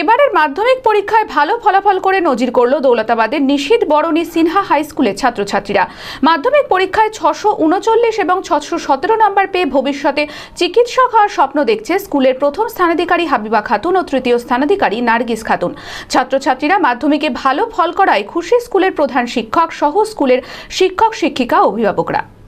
এবারের মাধ্যমিক পরীক্ষায় ভালো ফলাফল করে নজির করল দৌলতাবাদের নিশীত বরণী সিনহা হাই স্কুলের ছাত্রছাত্রীরা। মাধ্যমিক পরীক্ষায় ছশো উনচল্লিশ এবং ছশো সতেরো নম্বর পেয়ে ভবিষ্যতে চিকিৎসক হওয়ার স্বপ্ন দেখছে স্কুলের প্রথম স্থানাধিকারী হাবিবা খাতুন ও তৃতীয় স্থানাধিকারী নার্গিস খাতুন। ছাত্রছাত্রীরা মাধ্যমিকে ভালো ফল করায় খুশি স্কুলের প্রধান শিক্ষক সহ স্কুলের শিক্ষক শিক্ষিকা অভিভাবকরা।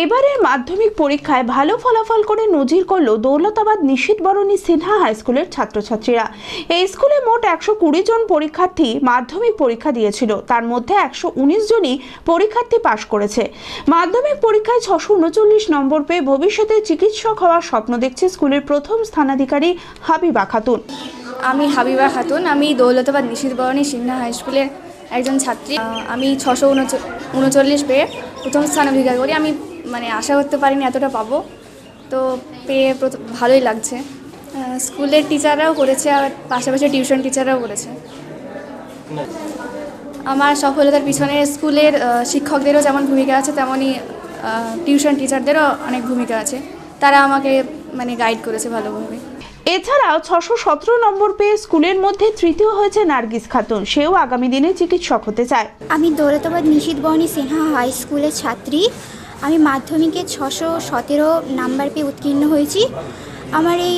এবারের মাধ্যমিক পরীক্ষায় ভালো ফলাফল করে নজির করল দৌলতাবাদ নিশীত বরণী সিনহা হাই স্কুলের ছাত্রছাত্রীরা। এই স্কুলে মোট একশো কুড়ি জন পরীক্ষার্থী মাধ্যমিক পরীক্ষা দিয়েছিল। তার মধ্যে একশো উনিশ জনই পরীক্ষার্থী পাশ করেছে। মাধ্যমিক পরীক্ষায় ছশো উনচল্লিশ নম্বর পেয়ে ভবিষ্যতে চিকিৎসক হওয়ার স্বপ্ন দেখছে স্কুলের প্রথম স্থানাধিকারী হাবিবা খাতুন। আমি হাবিবা খাতুন। আমি দৌলতাবাদ নিশীত বরণী সিনহা হাই স্কুলের একজন ছাত্রী। আমি ছশো উনচল্লিশ পেয়ে প্রথম স্থান অধিকার করি। আমি মানে আশা করতে পারিনি এতটা পাবো। তো পেয়ে প্রথম ভালোই লাগছে। স্কুলের টিচাররাও করেছে আর পাশাপাশি টিউশন টিচাররাও করেছে। আমার সফলতার পিছনে স্কুলের শিক্ষকদেরও যেমন ভূমিকা আছে তেমনই টিউশন টিচারদেরও অনেক ভূমিকা আছে। তারা আমাকে মানে গাইড করেছে ভালোভাবে। এছাড়াও ছশো সতেরো নম্বর পেয়ে স্কুলের মধ্যে তৃতীয় হয়েছে নার্গিস খাতুন। সেও আগামী দিনে চিকিৎসক হতে চায়। আমি দৌলতাবাদ নিশীত বর্ণী সিনহা হাই স্কুলের ছাত্রী। আমি মাধ্যমিকে ছশো সতেরো নাম্বার পেয়ে উত্তীর্ণ হয়েছি। আমার এই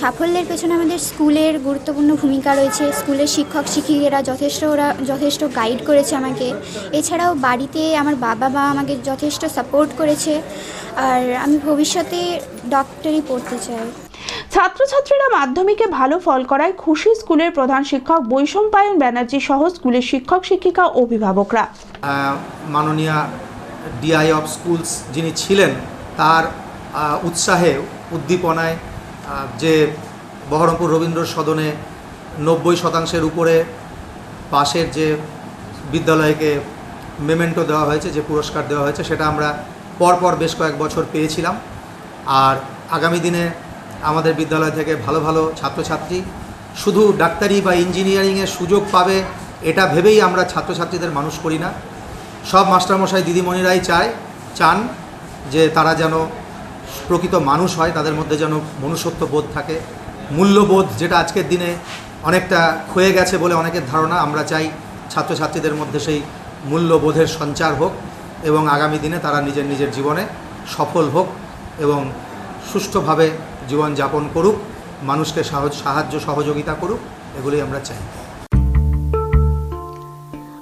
সাফল্যের পেছনে আমাদের স্কুলের গুরুত্বপূর্ণ ভূমিকা রয়েছে। স্কুলের শিক্ষক শিক্ষিকারা যথেষ্ট ওরা যথেষ্ট গাইড করেছে আমাকে। এছাড়াও বাড়িতে আমার বাবা মা আমাকে যথেষ্ট সাপোর্ট করেছে। আর আমি ভবিষ্যতে ডক্টরি পড়তে চাই। ছাত্রছাত্রীরা মাধ্যমিকে ভালো ফল করায় খুশি স্কুলের প্রধান শিক্ষক বৈষম্পায়ন ব্যানার্জি সহ স্কুলের শিক্ষক শিক্ষিকা অভিভাবকরা। মাননীয়া ডিআই অফ স্কুলস যিনি ছিলেন, তার উৎসাহে, উদ্দীপনায় যে বহরমপুর রবীন্দ্র সদনে নব্বই শতাংশের উপরে পাশের যে বিদ্যালয়কে মেমেন্টো দেওয়া হয়েছে, যে পুরস্কার দেওয়া হয়েছে, সেটা আমরা পরপর বেশ কয়েক বছর পেয়েছিলাম। আর আগামী দিনে আমাদের বিদ্যালয় থেকে ভালো ভালো ছাত্রছাত্রী, শুধু ডাক্তারি বা ইঞ্জিনিয়ারিংয়ের সুযোগ পাবে, এটা ভেবেই আমরা ছাত্রছাত্রীদের মানুষ করি না। সব মাস্টারমশাই দিদিমণিরাই চায়, চান যে তারা যেন প্রকৃত মানুষ হয়, তাদের মধ্যে যেন মনুষ্যত্ব বোধ থাকে। মূল্যবোধ যেটা আজকের দিনে অনেকটা ক্ষয়ে গেছে বলে অনেকের ধারণা, আমরা চাই ছাত্রছাত্রীদের মধ্যে সেই মূল্যবোধের সঞ্চার হোক এবং আগামী দিনে তারা নিজের নিজের জীবনে সফল হোক এবং সুষ্ঠুভাবে জীবনযাপন করুক, মানুষকে সাহায্য সহযোগিতা করুক, এগুলোই আমরা চাই।